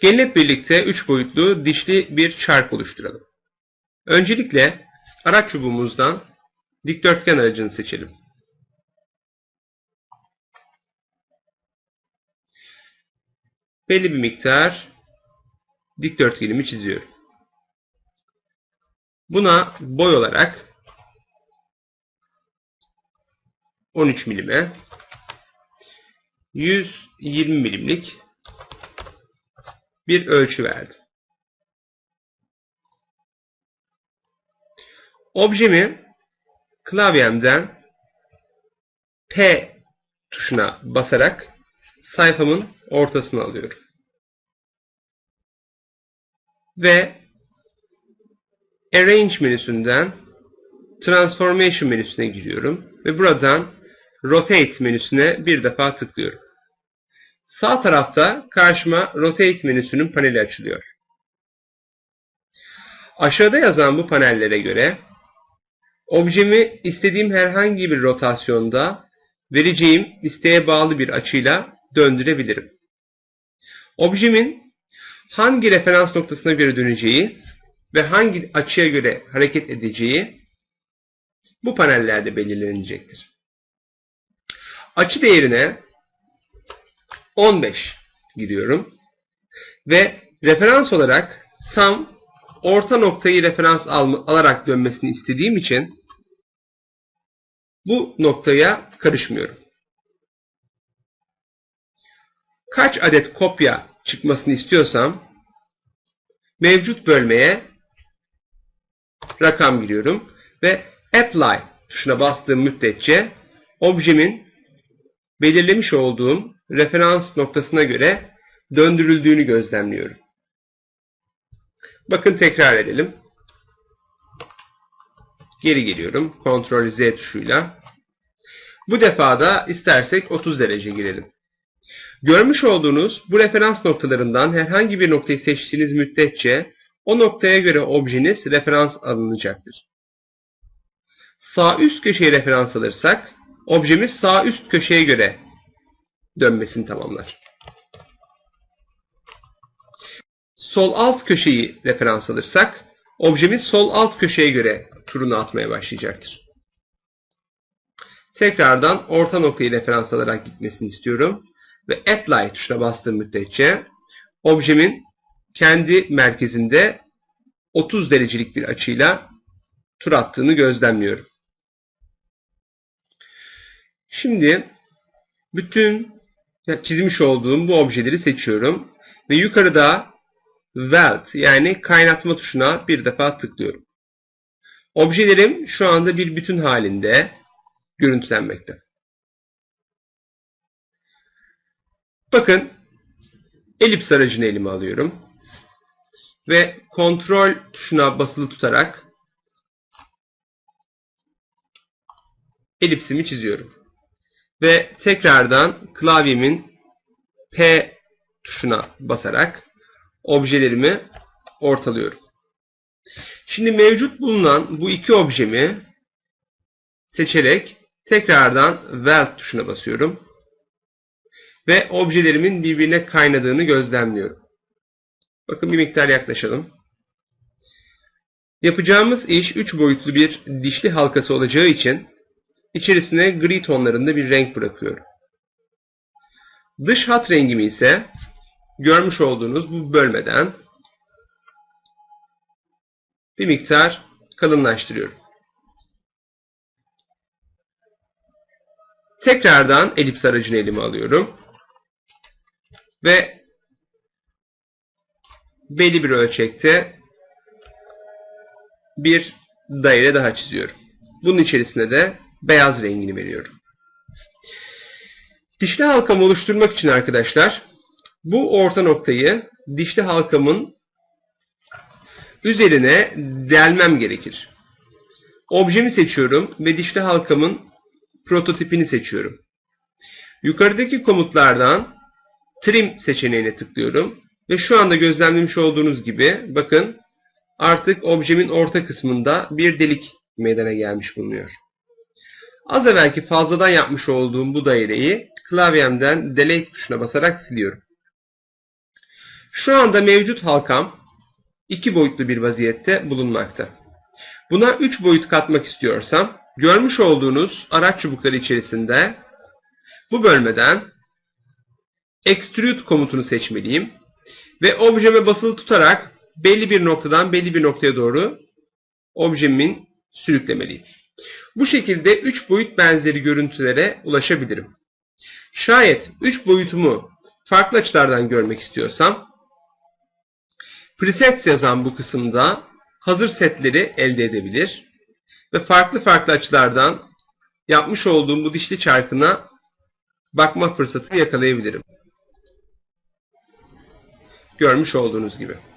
Gelin hep birlikte 3 boyutlu dişli bir çark oluşturalım. Öncelikle araç çubuğumuzdan dikdörtgen aracını seçelim. Belli bir miktar dikdörtgenimi çiziyorum. Buna boy olarak 13 milime 120 milimlik bir ölçü verdim. Objemi klavyemden P tuşuna basarak sayfamın ortasına alıyorum. Ve Arrange menüsünden Transformation menüsüne giriyorum ve buradan Rotate menüsüne bir defa tıklıyorum. Sağ tarafta karşıma Rotate menüsünün paneli açılıyor. Aşağıda yazan bu panellere göre objemi istediğim herhangi bir rotasyonda vereceğim isteğe bağlı bir açıyla döndürebilirim. Objemin hangi referans noktasına göre döneceği ve hangi açıya göre hareket edeceği bu panellerde belirlenecektir. Açı değerine 15 giriyorum ve referans olarak tam orta noktayı referans alarak dönmesini istediğim için bu noktaya karışmıyorum. Kaç adet kopya çıkmasını istiyorsam mevcut bölmeye rakam giriyorum ve apply tuşuna bastığım müddetçe objemin belirlemiş olduğum referans noktasına göre döndürüldüğünü gözlemliyorum. Bakın tekrar edelim. Geri geliyorum. Ctrl Z tuşuyla. Bu defa da istersek 30 derece girelim. Görmüş olduğunuz bu referans noktalarından herhangi bir noktayı seçtiğiniz müddetçe o noktaya göre objeniz referans alınacaktır. Sağ üst köşeye referans alırsak objemiz sağ üst köşeye göre dönmesini tamamlar. Sol alt köşeyi referans alırsak objemiz sol alt köşeye göre turunu atmaya başlayacaktır. Tekrardan orta noktayı referans alarak gitmesini istiyorum ve Apply tuşuna bastığım müddetçe objemin kendi merkezinde 30 derecelik bir açıyla tur attığını gözlemliyorum. Şimdi bütün çizmiş olduğum bu objeleri seçiyorum ve yukarıda Weld yani kaynatma tuşuna bir defa tıklıyorum. Objelerim şu anda bir bütün halinde görüntülenmekte. Bakın elips aracını elime alıyorum ve kontrol tuşuna basılı tutarak elipsimi çiziyorum. Ve tekrardan klavyemin P tuşuna basarak objelerimi ortalıyorum. Şimdi mevcut bulunan bu iki objemi seçerek tekrardan Weld tuşuna basıyorum. Ve objelerimin birbirine kaynadığını gözlemliyorum. Bakın bir miktar yaklaşalım. Yapacağımız iş 3 boyutlu bir dişli halkası olacağı için içerisine gri tonlarında bir renk bırakıyorum. Dış hat rengimi ise görmüş olduğunuz bu bölmeden bir miktar kalınlaştırıyorum. Tekrardan elips aracını elime alıyorum. Ve belli bir ölçekte bir daire daha çiziyorum. Bunun içerisine de beyaz rengini veriyorum. Dişli halkamı oluşturmak için arkadaşlar bu orta noktayı dişli halkamın üzerine delmem gerekir. Objemi seçiyorum ve dişli halkamın prototipini seçiyorum. Yukarıdaki komutlardan trim seçeneğine tıklıyorum ve şu anda gözlemlemiş olduğunuz gibi bakın artık objemin orta kısmında bir delik meydana gelmiş bulunuyor. Az evvelki fazladan yapmış olduğum bu daireyi klavyemden delete tuşuna basarak siliyorum. Şu anda mevcut halkam iki boyutlu bir vaziyette bulunmakta. Buna üç boyut katmak istiyorsam görmüş olduğunuz araç çubukları içerisinde bu bölmeden extrude komutunu seçmeliyim ve objeme basılı tutarak belli bir noktadan belli bir noktaya doğru objemin sürüklemeliyim. Bu şekilde 3 boyut benzeri görüntülere ulaşabilirim. Şayet 3 boyutumu farklı açılardan görmek istiyorsam presets yazan bu kısımda hazır setleri elde edebilir ve farklı farklı açılardan yapmış olduğum bu dişli çarkına bakma fırsatı yakalayabilirim. Görmüş olduğunuz gibi.